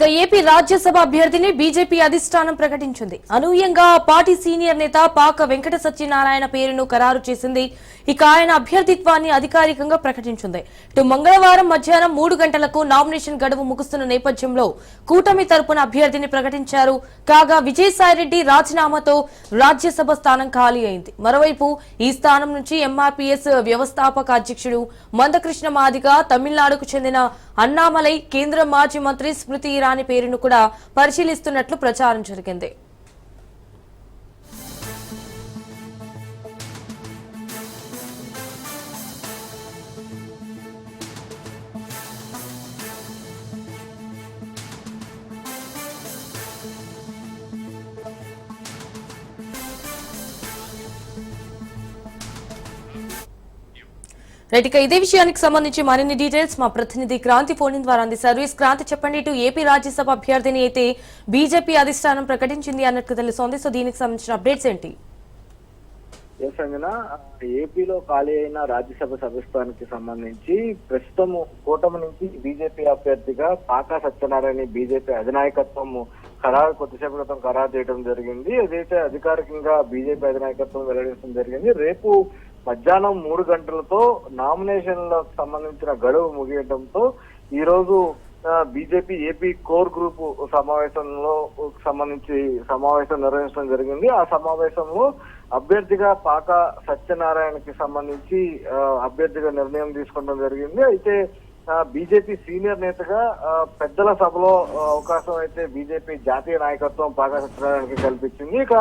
ఇక ఏపీ రాజ్యసభ అభ్యర్థిని బీజేపీ అధిష్టానం ప్రకటించింది. అనూహ్యంగా పార్టీ సీనియర్ నేత పాక వెంకట సత్యనారాయణ పేరును ఖరారు చేసింది. ఇక ఆయన అభ్యర్థిత్వాన్ని అధికారికంగా ప్రకటించింది. ఇటు మంగళవారం మధ్యాహ్నం మూడు గంటలకు నామినేషన్ గడువు ముగుస్తున్న నేపథ్యంలో కూటమి తరపున అభ్యర్థిని ప్రకటించారు. కాగా విజయసాయిరెడ్డి రాజీనామాతో రాజ్యసభ స్థానం ఖాళీ అయింది. మరోవైపు ఈ స్థానం నుంచి ఎంఆర్పీఎస్ వ్యవస్థాపక అధ్యక్షుడు మందకృష్ణ మాదిగ తమిళనాడుకు చెందిన అన్నామలై కేంద్ర మాజీ మంత్రి స్మృతి ఇరానీ పేరును కూడా పరిశీలిస్తున్నట్లు ప్రచారం జరిగింది. రైట్ ఇక ఇదే విషయానికి సంబంధించి మరిన్ని డీటెయిల్స్ మా ప్రతినిధి క్రాంతి ఫోన్ ద్వారా అందిస్తారు ఈ క్రాంతి చెప్పండి ఇటు ఏపీ రాజ్యసభ అభ్యర్థిని అయితే బీజేపీ అధిష్టానం ప్రకటించింది అన్నట్టు తెలుస్తోంది. సో దీనికి సంబంధించిన అప్డేట్స్ ఏంటి? ఏపీలో ఖాళీ అయిన రాజ్యసభ సభ్యస్థానికి సంబంధించి ప్రస్తుతం కూటమి నుంచి బీజేపీ అభ్యర్థిగా పాకా సత్యనారాయణ బీజేపీ అధినాయకత్వం ఖరారు కొద్దిసేపు క్రితం ఖరారు చేయడం జరిగింది. అదైతే అధికారికంగా బీజేపీ అధినాయకత్వం వెల్లడించడం జరిగింది రేపు మధ్యాహ్నం మూడు గంటలతో నామినేషన్లకు సంబంధించిన గడువు ముగియడంతో ఈ రోజు బీజేపీ ఏపీ కోర్ గ్రూప్ సమావేశంలో సంబంధించి సమావేశం నిర్వహించడం జరిగింది. ఆ సమావేశంలో అభ్యర్థిగా పాక సత్యనారాయణకి సంబంధించి అభ్యర్థిగా నిర్ణయం తీసుకోవడం జరిగింది. అయితే బీజేపీ సీనియర్ నేతగా పెద్దల సభలో అవకాశం అయితే బీజేపీ జాతీయ నాయకత్వం పాక సత్యనారాయణకి కల్పించింది. ఇక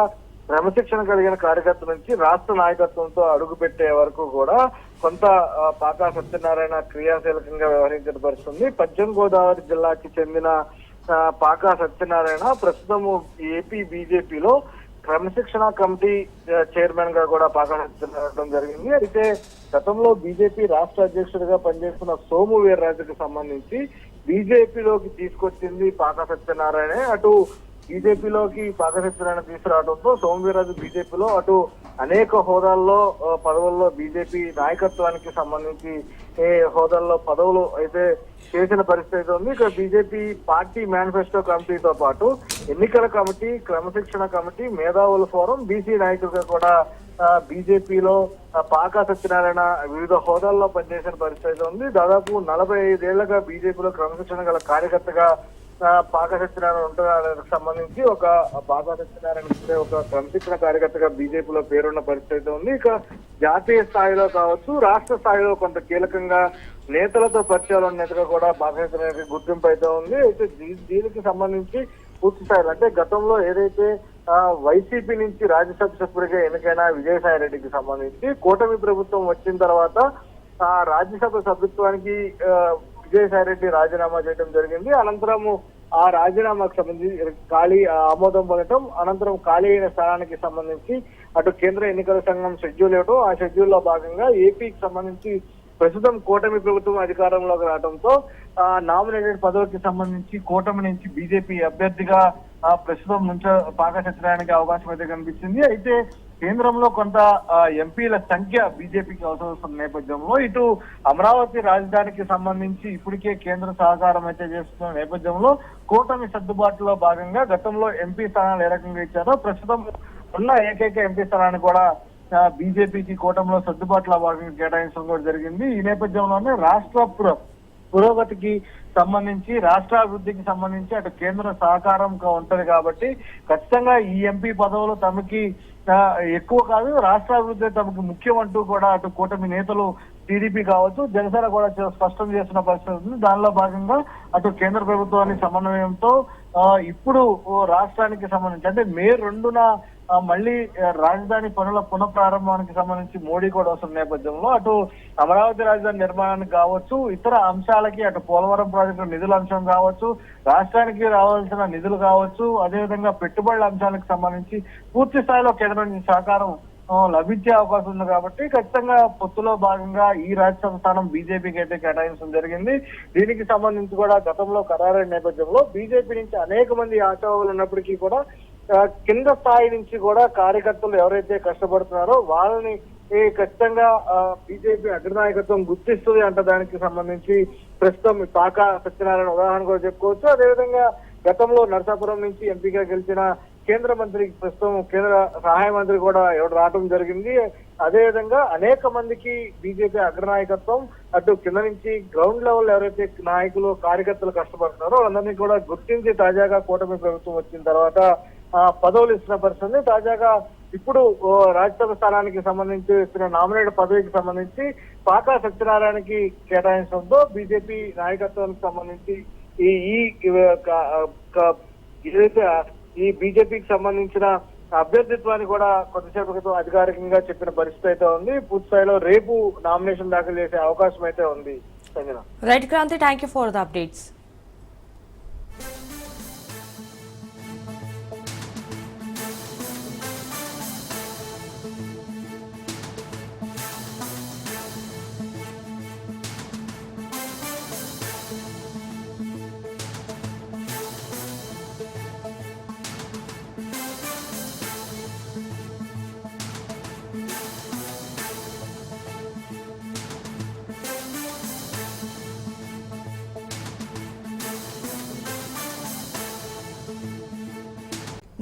క్రమశిక్షణ కలిగిన కార్యకర్త నుంచి రాష్ట్ర నాయకత్వంతో అడుగు పెట్టే వరకు కూడా కొంత పాకా సత్యనారాయణ క్రియాశీలకంగా వ్యవహరించిన పరిస్థితుంది. పశ్చిమ గోదావరి జిల్లాకి చెందిన పాకా సత్యనారాయణ ప్రస్తుతము ఏపీ బీజేపీలో క్రమశిక్షణ కమిటీ చైర్మన్గా కూడా పాకా సత్యనారాయణ జరిగింది. అయితే గతంలో బీజేపీ రాష్ట్ర అధ్యక్షుడిగా పనిచేస్తున్న సోము వీర్రాజుకు సంబంధించి బీజేపీలోకి తీసుకొచ్చింది పాకా సత్యనారాయణ. అటు బీజేపీలోకి పాక తీసుకురావడంతో సోమవీరాజు బీజేపీలో అటు అనేక హోదాల్లో పదవుల్లో బీజేపీ నాయకత్వానికి సంబంధించి ఏ హోదాల్లో పదవులు అయితే చేసిన పరిస్థితి ఉంది. ఇక బీజేపీ పార్టీ మేనిఫెస్టో కమిటీతో పాటు ఎన్నికల కమిటీ క్రమశిక్షణ కమిటీ మేధావుల ఫోరం బీసీ నాయకులుగా కూడా బీజేపీలో పాక పాకా సత్యనారాయణ వివిధ హోదాల్లో పనిచేసిన పరిస్థితి ఉంది. దాదాపు నలభై ఐదేళ్ళుగా బీజేపీలో క్రమశిక్షణ గల కార్యకర్తగా పాక సత్యనారాయణ ఉంటున్నానికి సంబంధించి ఒక పాక సత్యనారాయణ ఒక క్రమశిక్షణ కార్యకర్తగా బీజేపీలో పేరున్న పరిస్థితి ఉంది. ఇక జాతీయ స్థాయిలో కావచ్చు రాష్ట్ర స్థాయిలో కొంత కీలకంగా నేతలతో పరిచయాలు ఉన్నట్టుగా కూడా పాక సత్యనారాయణ గుర్తింపు అయితే ఉంది. అయితే దీ- దీనికి సంబంధించి పూర్తి స్థాయిలో అంటే గతంలో ఏదైతే వైసీపీ నుంచి రాజ్యసభ సభ్యుడిగా ఎన్నికైన విజయసాయి రెడ్డికి సంబంధించి కూటమి ప్రభుత్వం వచ్చిన తర్వాత ఆ రాజ్యసభ సభ్యత్వానికి విజయసాయిరెడ్డి రెడ్డి రాజీనామా చేయడం జరిగింది. అనంతరము ఆ రాజీనామాకు సంబంధించి ఖాళీ ఆమోదం పొందడం అనంతరం ఖాళీ అయిన స్థానానికి సంబంధించి అటు కేంద్ర ఎన్నికల సంఘం షెడ్యూల్ ఇవ్వడం ఆ షెడ్యూల్లో భాగంగా ఏపీకి సంబంధించి ప్రస్తుతం కూటమి ప్రభుత్వం అధికారంలోకి రావడంతో ఆ నామినేటెడ్ పదవికి సంబంధించి కూటమి నుంచి బీజేపీ అభ్యర్థిగా ప్రస్తుతం నుంచి పాక సత్యనారాయణకి అవకాశం అయితే కనిపించింది అయితే కేంద్రంలో కొంత ఎంపీల సంఖ్య బీజేపీకి అవసరం వస్తున్న నేపథ్యంలో ఇటు అమరావతి రాజధానికి సంబంధించి ఇప్పటికే కేంద్ర సహకారం అయితే చేస్తున్న నేపథ్యంలో కూటమి సర్దుబాటులో భాగంగా గతంలో ఎంపీ స్థానాలు ఏ రకంగా ఇచ్చారో ప్రస్తుతం ఉన్న ఏకైక ఎంపీ స్థానాన్ని కూడా బీజేపీకి కూటమిలో సర్దుబాటులో భాగంగా కేటాయించడం కూడా జరిగింది. ఈ నేపథ్యంలోనే రాష్ట్ర పుర- పురోగతికి సంబంధించి రాష్ట్ర అభివృద్ధికి సంబంధించి అటు కేంద్ర సహకారం ఉంటది కాబట్టి ఖచ్చితంగా ఈ ఎంపీ పదవులు తమకి ఎక్కువ కాదు రాష్ట్ర అభివృద్ధి తమకు ముఖ్యం అంటూ కూడా అటు కూటమి నేతలు టీడీపీ కావచ్చు జనసేన కూడా స్పష్టం చేస్తున్న పరిస్థితి ఉంది. దానిలో భాగంగా అటు కేంద్ర ప్రభుత్వాన్ని సమన్వయంతో ఆ, ఇప్పుడు ఓ రాష్ట్రానికి సంబంధించి అంటే మే రెండున మళ్ళీ రాజధాని పనుల పునఃప్రారంభానికి సంబంధించి మోడీ కూడా వస్తున్న నేపథ్యంలో అటు అమరావతి రాజధాని నిర్మాణానికి కావచ్చు ఇతర అంశాలకి అటు పోలవరం ప్రాజెక్టు నిధుల అంశం కావచ్చు రాష్ట్రానికి రావాల్సిన నిధులు కావచ్చు అదేవిధంగా పెట్టుబడుల అంశాలకు సంబంధించి పూర్తి స్థాయిలో కేంద్రం నుంచి సహకారం లభించే అవకాశం ఉంది కాబట్టి ఖచ్చితంగా పొత్తులో భాగంగా ఈ రాజ్యసభ స్థానం బీజేపీకి అయితే కేటాయించడం జరిగింది. దీనికి సంబంధించి కూడా గతంలో ఖరారైన నేపథ్యంలో బీజేపీ నుంచి అనేక మంది ఆశావాలు ఉన్నప్పటికీ కూడా కింద స్థాయి నుంచి కూడా కార్యకర్తలు ఎవరైతే కష్టపడుతున్నారో వాళ్ళని ఖచ్చితంగా బీజేపీ అగ్రనాయకత్వం గుర్తిస్తుంది అంట దానికి సంబంధించి. ప్రస్తుతం ఈ సత్యనారాయణ ఉదాహరణ కూడా చెప్పుకోవచ్చు. అదేవిధంగా గతంలో నరసాపురం నుంచి ఎంపీగా గెలిచిన కేంద్ర మంత్రి ప్రస్తుతం కేంద్ర సహాయ మంత్రి కూడా ఎవరు రావడం జరిగింది. అదేవిధంగా అనేక మందికి బీజేపీ అగ్రనాయకత్వం అటు కింద నుంచి గ్రౌండ్ లెవెల్ ఎవరైతే నాయకులు కార్యకర్తలు కష్టపడుతున్నారో వాళ్ళందరినీ కూడా గుర్తించి తాజాగా కూటమి ప్రభుత్వం వచ్చిన తర్వాత పదవులు ఇస్తున్న పరిస్థితి తాజాగా ఇప్పుడు రాజ్యసభ స్థానానికి సంబంధించి ఇస్తున్న నామినేట్ పదవికి సంబంధించి పాకా సత్యనారాయణకి కేటాయించడంతో బీజేపీ నాయకత్వానికి సంబంధించి ఈ ఈ ఏదైతే ఈ బీజేపీకి సంబంధించిన అభ్యర్థిత్వాన్ని కూడా కొద్దిసేపు క్రితం అధికారికంగా చెప్పిన పరిస్థితి అయితే ఉంది. పూర్తి స్థాయిలో రేపు నామినేషన్ దాఖలు చేసే అవకాశం అయితే ఉంది. Sanjana. Right Kranthi thank you for the updates.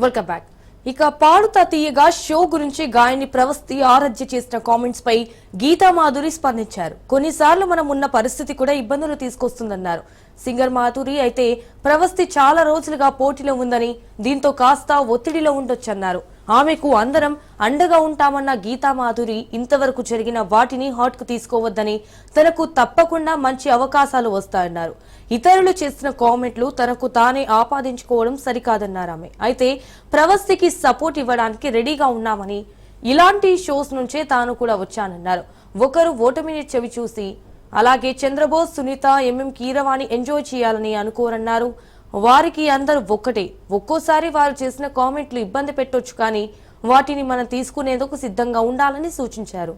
Welcome back ఇక పాడుతా తీయగా షో గురించి గాయని ప్రవస్తి ఆరాధ్య చేసిన కామెంట్స్ పై గీతా మాధురి స్పందించారు. కొన్నిసార్లు మనం ఉన్న పరిస్థితి కూడా ఇబ్బందులు తీసుకొస్తుందన్నారు. సింగర్ మాధురి అయితే ప్రవస్తి చాలా రోజులుగా పోటీలో ఉందని దీంతో కాస్త ఒత్తిడిలో ఉండొచ్చన్నారు. ఆమెకు అందరం అండగా ఉంటామన్న గీతా మాధురి ఇంతవరకు జరిగిన వాటిని హాట్కు తీసుకోవద్దని తనకు తప్పకుండా మంచి అవకాశాలు వస్తాయన్నారు. ఇతరులు చేసిన కామెంట్లు తనకు తానే ఆపాదించుకోవడం సరికాదన్నారు ఆమె. అయితే ప్రవస్తికి సపోర్ట్ ఇవ్వడానికి రెడీగా ఉన్నామని ఇలాంటి షోస్ నుంచే తాను కూడా వచ్చానన్నారు. ఒకరు ఓటమిని చెవి చూసి అలాగే చంద్రబోస్ సునీత ఎంఎం కీరవాణి ఎంజాయ్ చేయాలని అనుకోరన్నారు. వారికి అందరూ ఒక్కటే. ఒక్కోసారి వారు చేసిన కామెంట్లు ఇబ్బంది పెట్టొచ్చు కానీ వాటిని మనం తీసుకునేందుకు సిద్ధంగా ఉండాలని సూచించారు.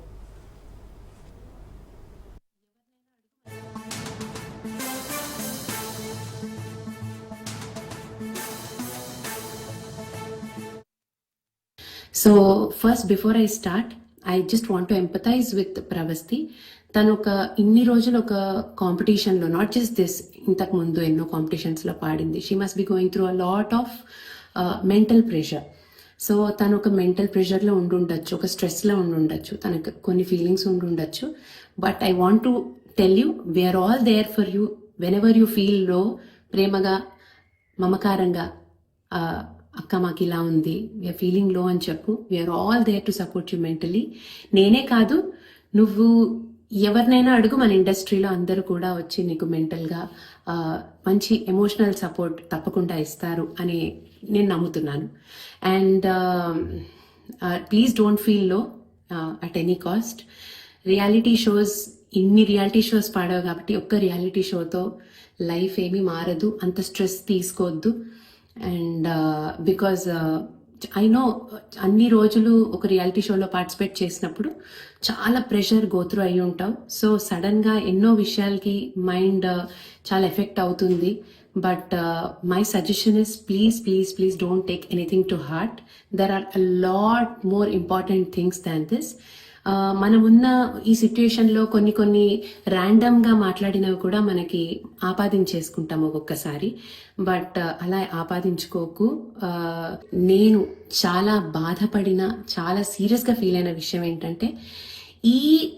So first before I start I just want to empathise with Pravasthi తను ఒక ఇన్ని రోజులు ఒక కాంపిటీషన్లో నాట్ జస్ట్ దిస్ ఇంతకు ముందు ఎన్నో కాంపిటీషన్స్లో పాడింది. She must be going through a lot of mental pressure so తను ఒక మెంటల్ ప్రెషర్లో ఉండుండొచ్చు ఒక స్ట్రెస్లో ఉండుండొచ్చు. తనకు కొన్ని ఫీలింగ్స్ ఉండుండొచ్చు. But I want to tell you we're all there for you whenever you feel low ప్రేమగా మమకారంగా అక్క మాకు ఇలా ఉంది వీఆర్ ఫీలింగ్లో అని చెప్పు. We're all there to support you mentally నేనే కాదు నువ్వు ఎవరినైనా అడుగు మన ఇండస్ట్రీలో అందరూ కూడా వచ్చి నీకు మెంటల్గా మంచి ఎమోషనల్ సపోర్ట్ తప్పకుండా ఇస్తారు అని నేను నమ్ముతున్నాను. And please don't feel low at any cost reality shows ఇన్ని రియాలిటీ షోస్ పాడావు కాబట్టి ఒక్క రియాలిటీ షోతో లైఫ్ ఏమీ మారదు. అంత స్ట్రెస్ తీసుకోవద్దు. అండ్ బికాజ్ ఐ నో అన్ని రోజులు ఒక రియాలిటీ షోలో పార్టిసిపేట్ చేసినప్పుడు చాలా ప్రెషర్ గోత్రూ అయి ఉంటాం. సో సడన్గా ఎన్నో విషయాలకి మైండ్ చాలా ఎఫెక్ట్ అవుతుంది. But my suggestion is please please please don't take anything to heart there are a lot more important things than this మనం ఉన్న ఈ సిట్యుయేషన్లో కొన్ని కొన్ని ర్యాండమ్గా మాట్లాడినవి కూడా మనకి ఆపాదించేసుకుంటాం ఒక్కొక్కసారి. బట్ అలా ఆపాదించుకోకు. నేను చాలా బాధపడిన చాలా సీరియస్గా ఫీల్ అయిన విషయం ఏంటంటే ఈ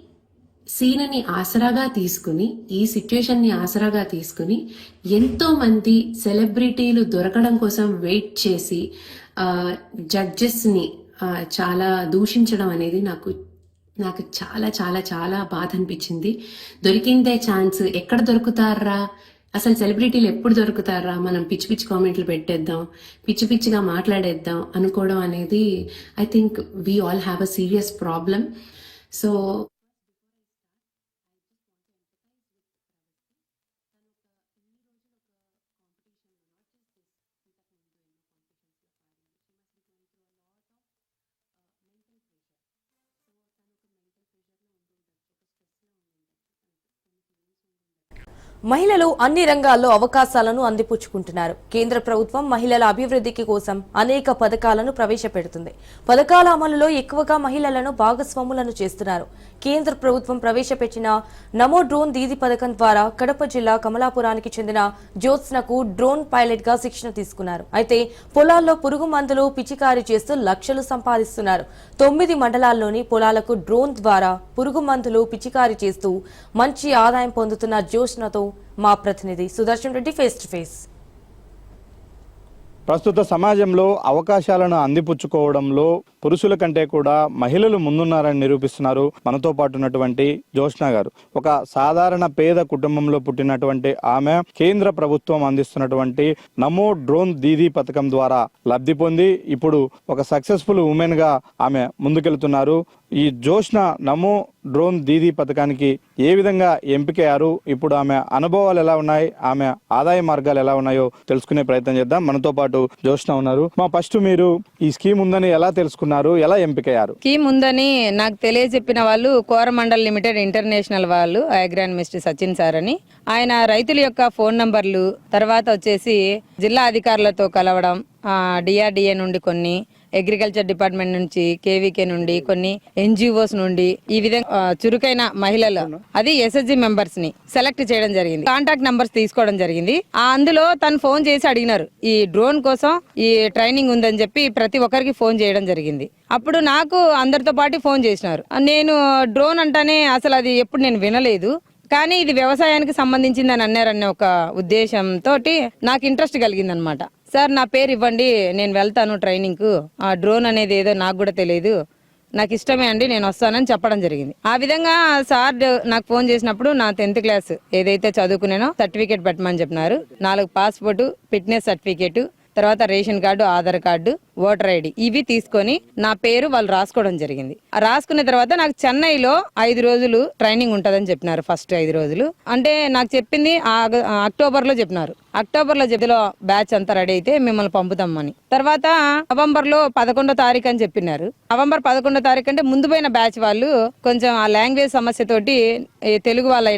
సీనని ఆసరాగా తీసుకుని ఈ సిచ్యుయేషన్ని ఆసరాగా తీసుకుని ఎంతోమంది సెలబ్రిటీలు దొరకడం కోసం వెయిట్ చేసి జడ్జెస్ని చాలా దూషించడం అనేది నాకు నాకు చాలా చాలా చాలా బాధ అనిపించింది దొరికిందే ఛాన్స్. ఎక్కడ దొరుకుతారా? అసలు సెలబ్రిటీలు ఎప్పుడు దొరుకుతారా? మనం పిచ్చి పిచ్చి కామెంట్లు పెట్టేద్దాం. పిచ్చి పిచ్చిగా మాట్లాడేద్దాం అనుకోవడం అనేది I think we all have a serious problem so మహిళలు అన్ని రంగాల్లో అవకాశాలను అందిపుచ్చుకుంటున్నారు. కేంద్ర ప్రభుత్వం మహిళల అభివృద్ధికి కోసం అనేక పథకాలను ప్రవేశపెడుతుంది. పథకాల అమలులో ఎక్కువగా మహిళలను భాగస్వాములను చేస్తున్నారు. కేంద్ర ప్రభుత్వం ప్రవేశపెట్టిన నమో డ్రోన్ దీది పథకం ద్వారా కడప జిల్లా కమలాపురానికి చెందిన జ్యోత్స్నకు డ్రోన్ పైలట్గా శిక్షణ తీసుకున్నారు. అయితే పొలాల్లో పురుగు మందులు పిచికారీ చేస్తూ లక్షలు సంపాదిస్తున్నారు. తొమ్మిది మండలాల్లోని పొలాలకు డ్రోన్ ద్వారా పురుగు మందులు పిచికారీ చేస్తూ మంచి ఆదాయం పొందుతున్న జ్యోత్స్నతో మా ప్రతినిధి Sudarshan Reddy face to face ప్రస్తుత సమాజంలో అవకాశాలను అందిపుచ్చుకోవడంలో పురుషుల కంటే కూడా మహిళలు ముందున్నారని నిరూపిస్తున్నారు మనతో పాటు ఉన్నటువంటి జోష్న గారు. ఒక సాధారణ పేద కుటుంబంలో పుట్టినటువంటి ఆమె కేంద్ర ప్రభుత్వం అందిస్తున్నటువంటి నమో డ్రోన్ దీదీ పథకం ద్వారా లబ్ధి పొంది ఇప్పుడు ఒక సక్సెస్ఫుల్ ఉమెన్గా ఆమె ముందుకెళ్తున్నారు. ఈ జోష్న నమో డ్రోన్ దీదీ పథకానికి ఏ విధంగా ఎంపికయ్యారు? ఇప్పుడు ఆమె అనుభవాలు ఎలా ఉన్నాయి? ఆమె ఆదాయ మార్గాలు ఎలా ఉన్నాయో తెలుసుకునే ప్రయత్నం చేద్దాం. మనతో పాటు జోష్న ఉన్నారు. మా ఫస్ట్ మీరు ఈ స్కీమ్ ఉందని ఎలా తెలుసుకున్నారు? ఎలా ఎంపికయ్యారు? స్కీమ్ ఉందని నాకు తెలియజెప్పిన వాళ్ళు కోరమండల్ లిమిటెడ్ ఇంటర్నేషనల్ వాళ్ళు అగ్రాన్ మిస్టర్ సచిన్ సార్ అని. ఆయన రైతుల యొక్క ఫోన్ నంబర్లు తర్వాత వచ్చేసి జిల్లా అధికారులతో కలవడం డిఆర్డిఏ నుండి కొన్ని అగ్రికల్చర్ డిపార్ట్మెంట్ నుంచి కేవీకే నుండి కొన్ని ఎన్జిఓస్ నుండి ఈ విధంగా చురుకైన మహిళలు అది ఎస్ఎస్జి మెంబర్స్ని సెలెక్ట్ చేయడం జరిగింది. కాంటాక్ట్ నంబర్స్ తీసుకోవడం జరిగింది. ఆ అందులో తను ఫోన్ చేసి అడిగినారు ఈ డ్రోన్ కోసం ఈ ట్రైనింగ్ ఉందని చెప్పి ప్రతి ఒక్కరికి ఫోన్ చేయడం జరిగింది. అప్పుడు నాకు అందరితో పాటు ఫోన్ చేసినారు. నేను డ్రోన్ అంటానే అసలు అది ఎప్పుడు నేను వినలేదు కానీ ఇది వ్యవసాయానికి సంబంధించింది అని అన్నారనే ఒక ఉద్దేశంతో నాకు ఇంట్రెస్ట్ కలిగింది అనమాట సార్ నా పేరు ఇవ్వండి నేను వెళ్తాను ట్రైనింగ్కు. ఆ డ్రోన్ అనేది ఏదో నాకు కూడా తెలియదు. నాకు ఇష్టమే అండి నేను వస్తానని చెప్పడం జరిగింది. ఆ విధంగా సార్ నాకు ఫోన్ చేసినప్పుడు నా టెన్త్ క్లాస్ ఏదైతే చదువుకున్నానో సర్టిఫికేట్ పెట్టమని చెప్పినారు. నాలుగు పాస్పోర్టు ఫిట్నెస్ సర్టిఫికేట్ తర్వాత ration card Aadhaar card voter ID ఇవి తీసుకొని నా పేరు వాళ్ళు రాసుకోవడం జరిగింది. ఆ రాసుకున్న తర్వాత నాకు చెన్నైలో ఐదు రోజులు ట్రైనింగ్ ఉంటుందని చెప్పినారు ఫస్ట్ ఐదు రోజులు. అంటే నాకు చెప్పింది ఆగ- అక్టోబర్లో చెప్పినారు. అక్టోబర్లో చెప్పిలో బ్యాచ్ అంతా రెడీ అయితే మిమ్మల్ని పంపుతామని. తర్వాత నవంబర్లో పదకొండో తారీఖు అని చెప్పినారు. నవంబర్ పదకొండో తారీఖు అంటే ముందు పోయిన బ్యాచ్ వాళ్ళు కొంచెం ఆ లాంగ్వేజ్ సమస్యతోటి తెలుగు వాళ్ళు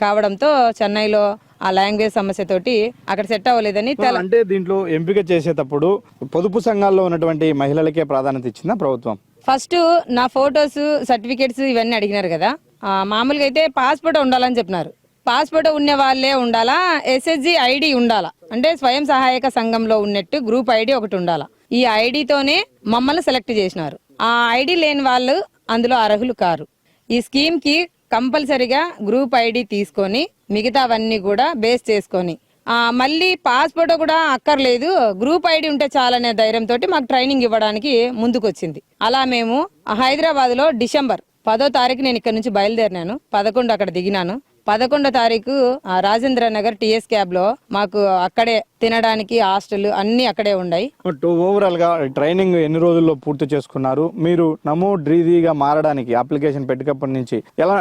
కావడంతో చెన్నైలో ఆ లాంగ్వేజ్ సమస్యతోటి అక్కడ సెట్ అవ్వలేదని అంటే దీంట్లో ఎంపిక చేసేటప్పుడు పొదుపు సంఘాల్లో ఉన్నటువంటి మహిళలకే ప్రాధాన్యత ఇచ్చిందా ప్రభుత్వం? ఫస్ట్ నా ఫొటోస్ సర్టిఫికేట్స్ ఇవన్నీ అడిగినారు కదా. మామూలుగా అయితే పాస్పోర్ట్ ఉండాలని చెప్పినారు. పాస్పోర్ట్ ఉన్న వాళ్ళే ఉండాలా ఎస్ఎస్జి ఐడి ఉండాలా? అంటే స్వయం సహాయక సంఘంలో ఉన్నట్టు గ్రూప్ ఐడి ఒకటి ఉండాలా? ఈ ఐడితోనే మమ్మల్ని సెలెక్ట్ చేసినారు. ఆ ఐడి లేని వాళ్ళు అందులో అర్హులు కారు. ఈ స్కీమ్కి కంపల్సరిగా గ్రూప్ ఐడి తీసుకొని మిగతావన్నీ కూడా బేస్ చేసుకొని. మళ్ళీ పాస్పోర్ట్ కూడా అక్కర్లేదు. గ్రూప్ ఐడి ఉంటే చాలనే ధైర్యంతో మాకు ట్రైనింగ్ ఇవ్వడానికి ముందుకొచ్చింది. అలా మేము హైదరాబాద్లో డిసెంబర్ పదో తారీఖు నేను ఇక్కడ నుంచి బయలుదేరినాను. పదకొండు అక్కడ దిగినాను. పదకొండో తారీఖు ఆ, రాజేంద్ర నగర్ టిఎస్ క్యాబ్లో మాకు అక్కడే తినడానికి హాస్టల్ అన్ని అక్కడే ఉన్నాయి ఓవరాల్గా ట్రైనింగ్ ఎన్ని రోజుల్లో పూర్తి చేసుకున్నారు? మీరు నమో డ్రీదీగా మారడానికి అప్లికేషన్ పెట్టినప్పటి నుంచి ఎలా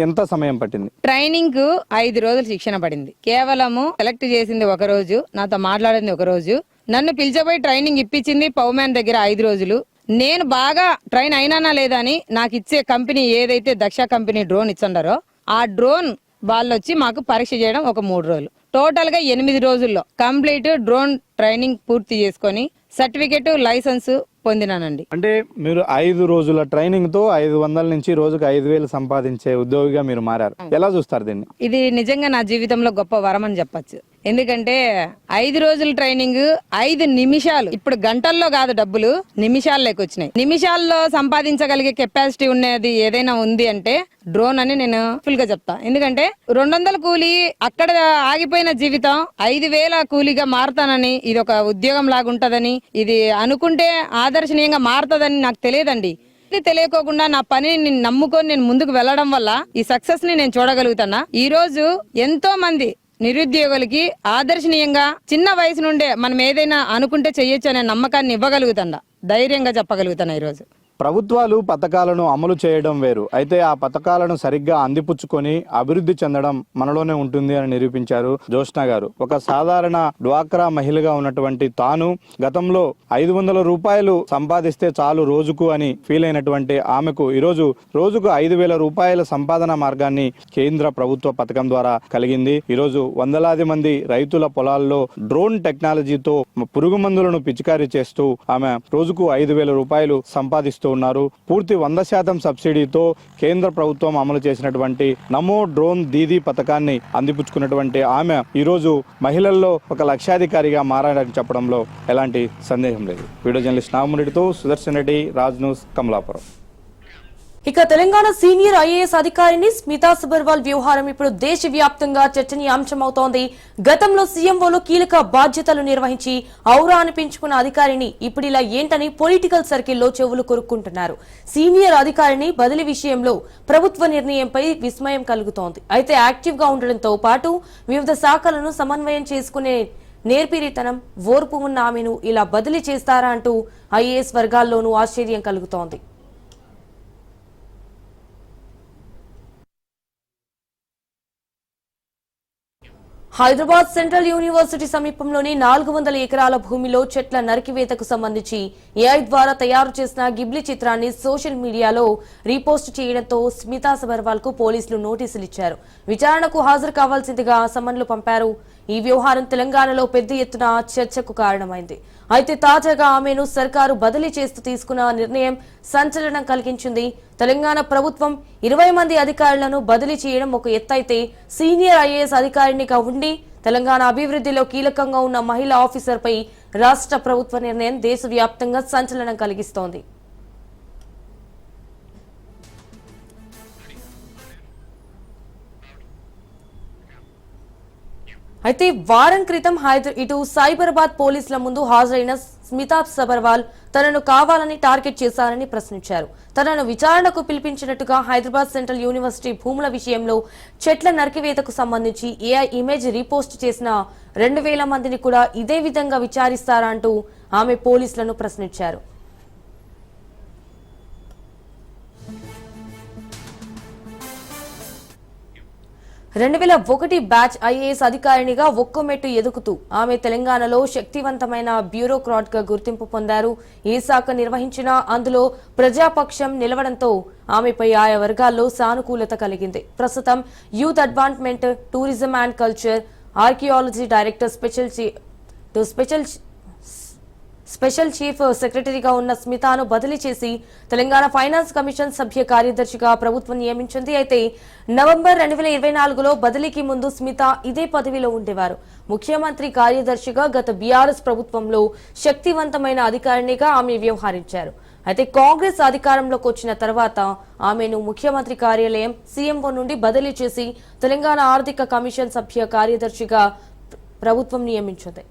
ఎంత సమయం పట్టింది? ట్రైనింగ్కు ఐదు రోజులు శిక్షణ పడింది. కేవలము సెలెక్ట్ చేసింది ఒక రోజు నాతో మాట్లాడింది ఒక రోజు. నన్ను పిలిచబోయి ట్రైనింగ్ ఇప్పించింది పౌమ్యాన్ దగ్గర ఐదు రోజులు. నేను బాగా ట్రైన్ అయినానా లేదా అని నాకు ఇచ్చే కంపెనీ ఏదైతే దక్ష కంపెనీ డ్రోన్ ఇచ్చిండారో ఆ డ్రోన్ వాళ్ళు వచ్చి మాకు పరీక్ష చేయడం ఒక మూడు రోజులు. టోటల్గా ఎనిమిది రోజుల్లో కంప్లీట్ డ్రోన్ ట్రైనింగ్ పూర్తి చేసుకొని సర్టిఫికేట్ లైసెన్స్ పొందినానండి. అంటే మీరు ఐదు రోజుల ట్రైనింగ్తో ఐదు వందల నుంచి రోజుకు ఐదు వేలు సంపాదించే ఉద్యోగిగా మీరు మారారు. ఎలా చూస్తారు దీన్ని? ఇది నిజంగా నా జీవితంలో గొప్ప వరం అని చెప్పొచ్చు. ఎందుకంటే ఐదు రోజుల ట్రైనింగ్ ఐదు నిమిషాలు. ఇప్పుడు గంటల్లో కాదు డబ్బులు నిమిషాల్లోకి వచ్చినాయి. నిమిషాల్లో సంపాదించగలిగే కెపాసిటీ ఉన్నది ఏదైనా ఉంది అంటే డ్రోన్ అని నేను ఫుల్గా చెప్తా. ఎందుకంటే రెండు వందల కూలి అక్కడ ఆగిపోయిన జీవితం ఐదు వేల కూలీగా మారుతానని ఇది ఒక ఉద్యోగం లాగుంటదని ఇది అనుకుంటే ఆదర్శనీయంగా మారుతుందని నాకు తెలియదండి. ఇది తెలియకోకుండా నా పనిని నేను నమ్ముకొని నేను ముందుకు వెళ్ళడం వల్ల ఈ సక్సెస్ని నేను చూడగలుగుతానా ఈ రోజు ఎంతో మంది నిరుద్యోగులకి ఆదర్శనీయంగా చిన్న వయసు నుండే మనం ఏదైనా అనుకుంటే చేయొచ్చు అనే నమ్మకాన్ని ఇవ్వగలుగుతాడా ధైర్యంగా చెప్పగలుగుతాను ఈ రోజు ప్రభుత్వాలు పథకాలను అమలు చేయడం వేరు. అయితే ఆ పథకాలను సరిగ్గా అందిపుచ్చుకొని అభివృద్ధి చెందడం మనలోనే ఉంటుంది అని నిరూపించారు జోష్ణ గారు. ఒక సాధారణ డ్వాక్రా మహిళగా ఉన్నటువంటి తాను గతంలో ఐదు వందల రూపాయలు సంపాదిస్తే చాలు రోజుకు అని ఫీల్ అయినటువంటి ఆమెకు ఈరోజు రోజుకు ఐదు వేల రూపాయల సంపాదన మార్గాన్ని కేంద్ర ప్రభుత్వ పథకం ద్వారా కలిగింది. ఈరోజు వందలాది మంది రైతుల పొలాల్లో డ్రోన్ టెక్నాలజీతో పురుగు మందులను పిచికారీ చేస్తూ ఆమె రోజుకు ఐదు వేల రూపాయలు సంపాదిస్తూ ఉన్నారు. పూర్తి వంద శాతం సబ్సిడీతో కేంద్ర ప్రభుత్వం అమలు చేసినటువంటి నమో డ్రోన్ దీదీ పథకాన్ని అందిపుచ్చుకున్నటువంటి ఆమె ఈరోజు మహిళల్లో ఒక లక్షాధికారిగా మారాడని చెప్పడంలో ఎలాంటి సందేహం లేదు. వీడియో జర్నలిస్ట్ నాగమరెడ్డితో సుదర్శన్ రెడ్డి రాజ్ న్యూస్ కమలాపురం. ఇక తెలంగాణ సీనియర్ ఐఏఎస్ అధికారిని స్మితా సబర్వాల్ వ్యవహారం ఇప్పుడు దేశవ్యాప్తంగా చర్చనీయాంశమవుతోంది. గతంలో సీఎంఓలో కీలక బాధ్యతలు నిర్వహించి ఔరా అనిపించుకున్న అధికారిని ఇప్పుడు ఇలా ఏంటని పొలిటికల్ సర్కిల్లో చెవులు కొరుక్కుంటున్నారు. సీనియర్ అధికారిని బదిలీ విషయంలో ప్రభుత్వ నిర్ణయంపై విస్మయం కలుగుతోంది. అయితే యాక్టివ్గా ఉండడంతో పాటు వివిధ శాఖలను సమన్వయం చేసుకునే నేర్పిరితనం ఓర్పు ఉన్న ఆమెను ఇలా బదిలీ చేస్తారా అంటూ ఐఏఎస్ వర్గాల్లోనూ ఆశ్చర్యం కలుగుతోంది. హైదరాబాద్ సెంట్రల్ యూనివర్సిటీ సమీపంలోని నాలుగు వందల ఎకరాల భూమిలో చెట్ల నరికివేతకు సంబంధించి ఏఐ ద్వారా తయారు చేసిన గిబ్లీ చిత్రాన్ని సోషల్ మీడియాలో రీపోస్ట్ చేయడంతో స్మితా సబర్వాల్కు పోలీసులు నోటీసులు ఇచ్చారు. విచారణకు హాజరు కావాల్సిందిగా సమన్లు పంపారు. ఈ వ్యవహారం తెలంగాణలో పెద్ద ఎత్తున చర్చకు కారణమైంది. అయితే తాజాగా ఆమెను సర్కారు బదిలీ చేస్తూ తీసుకున్న నిర్ణయం సంచలనం కలిగించింది. తెలంగాణ ప్రభుత్వం ఇరవై మంది అధికారులను బదిలీ చేయడం ఒక ఎత్తైతే సీనియర్ ఐఏఎస్ అధికారినిగా ఉండి తెలంగాణ అభివృద్ధిలో కీలకంగా ఉన్న మహిళా ఆఫీసర్పై రాష్ట్ర ప్రభుత్వ నిర్ణయం దేశవ్యాప్తంగా సంచలనం కలిగిస్తోంది. అయితే వారం క్రితం ఇటు సైబరాబాద్ పోలీసుల ముందు హాజరైన స్మితా సబర్వాల్ తనను కావాలని టార్గెట్ చేశారని ప్రశ్నించారు. తనను విచారణకు పిలిపించినట్టుగా హైదరాబాద్ సెంట్రల్ యూనివర్సిటీ భూముల విషయంలో చెట్ల నరికివేతకు సంబంధించి ఏఐ ఇమేజ్ రీపోస్ట్ చేసిన రెండు వేల మందిని కూడా ఇదే విధంగా విచారిస్తారా అంటూ ఆమె పోలీసులను ప్రశ్నించారు. రెండు వేల ఒకటి బ్యాచ్ ఐఏఎస్ అధికారినిగా ఒక్కమెట్టు ఎదుగుతూ ఆమె తెలంగాణలో శక్తివంతమైన బ్యూరోక్రాట్గా గుర్తింపు పొందారు. ఈ శాఖ నిర్వహించిన అందులో ప్రజాపక్షం నిలవడంతో ఆమెపై ఆయా వర్గాల్లో సానుకూలత కలిగింది. ప్రస్తుతం youth advancement tourism and culture archaeology director special to special special chief సెక్రటరీగా ఉన్న స్మితాను బదిలీ చేసి తెలంగాణ ఫైనాన్స్ కమిషన్ సభ్య కార్యదర్శిగా ప్రభుత్వం నియమించింది. అయితే నవంబర్ రెండు వేల ఇరవై నాలుగులో బదిలీకి ముందు స్మిత ఇదే పదవిలో ఉండేవారు. ముఖ్యమంత్రి కార్యదర్శిగా గత బీఆర్ఎస్ ప్రభుత్వంలో శక్తివంతమైన అధికారినిగా ఆమె వ్యవహరించారు. అయితే కాంగ్రెస్ అధికారంలోకి వచ్చిన తర్వాత ఆమెను ముఖ్యమంత్రి కార్యాలయం సీఎంఓ నుండి బదిలీ చేసి తెలంగాణ ఆర్థిక కమిషన్ సభ్య కార్యదర్శిగా ప్రభుత్వం నియమించింది.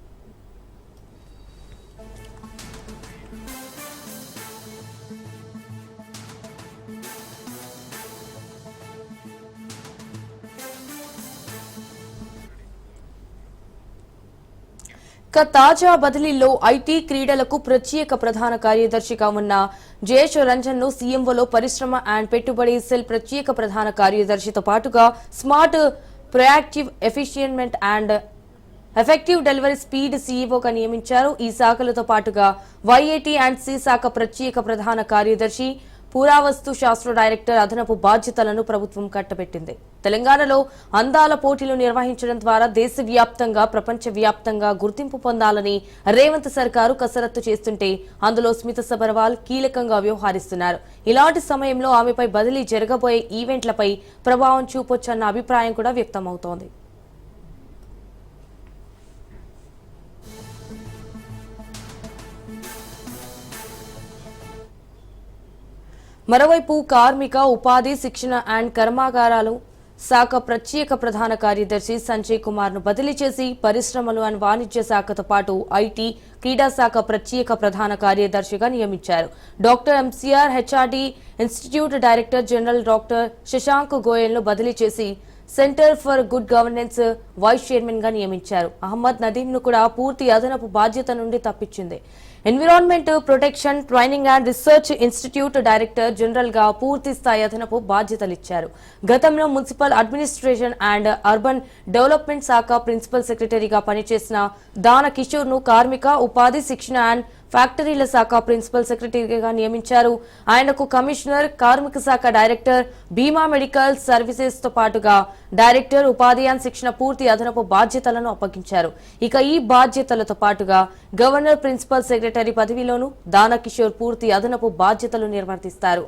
ఇక తాజా బదిలీలో ఐటీ క్రీడలకు ప్రత్యేక ప్రధాన కార్యదర్శిగా ఉన్న జయేష్ రంజన్ను సీఎంఓలో పరిశ్రమ అండ్ పెట్టుబడి సెల్ ప్రత్యేక ప్రధాన కార్యదర్శితో పాటుగా smart proactive efficient and effective delivery speed సీఈఓగా నియమించారు. ఈ శాఖలతో పాటుగా వైఏటీ అండ్ సి శాఖ ప్రత్యేక ప్రధాన కార్యదర్శి పురావస్తు శాస్త్ర డైరెక్టర్ అదనపు బాధ్యతలను ప్రభుత్వం కట్టబెట్టింది. తెలంగాణలో అందాల పోటీలు నిర్వహించడం ద్వారా దేశవ్యాప్తంగా ప్రపంచవ్యాప్తంగా గుర్తింపు పొందాలని రేవంత్ సర్కారు కసరత్తు చేస్తుంటే అందులో స్మిత సబర్వాల్ కీలకంగా వ్యవహరిస్తున్నారు. ఇలాంటి సమయంలో ఆమెపై బదిలీ జరగబోయే ఈవెంట్లపై ప్రభావం చూపొచ్చన్న అభిప్రాయం కూడా వ్యక్తమవుతోంది. మరోవైపు కార్మిక ఉపాధి శిక్షణ అండ్ కర్మాగారాలు శాఖ ప్రత్యేక ప్రధాన కార్యదర్శి సంజయ్ కుమార్ను బదిలీ చేసి పరిశ్రమలు అండ్ వాణిజ్య శాఖతో పాటు ఐటీ క్రీడా శాఖ ప్రత్యేక ప్రధాన కార్యదర్శిగా నియమించారు. Doctor MCR HRD institute director general doctor Shashank గోయల్ను బదిలీ చేసి centre for good governance vice చైర్మన్గా నియమించారు. అహ్మద్ నదీం ను కూడా పూర్తి అదనపు బాధ్యత నుండి తప్పించింది. Environment protection training and research institute director జనరల్గా పూర్తి స్థాయి అదనపు బాధ్యతలు ఇచ్చారు గతంలో municipal administration and urban development శాఖ ప్రిన్సిపల్ సెక్రటరీగా పనిచేసిన దాన కిషోర్ను కార్మిక ఉపాధి శిక్షణ అండ్ ఫ్యాక్టరీల శాఖ ప్రిన్సిపల్ సెక్రటరీగా నియమించారు. ఆయనకు కమిషనర్ కార్మిక శాఖ డైరెక్టర్ బీమా మెడికల్ సర్వీసెస్తో పాటుగా డైరెక్టర్ ఉపాధ్యాయ శిక్షణ పూర్తి అదనపు బాధ్యతలను అప్పగించారు. ఇక ఈ బాధ్యతలతో పాటుగా గవర్నర్ ప్రిన్సిపల్ సెక్రటరీ పదవిలోనూ దానకిషోర్ పూర్తి అదనపు బాధ్యతలు నిర్వర్తిస్తారు.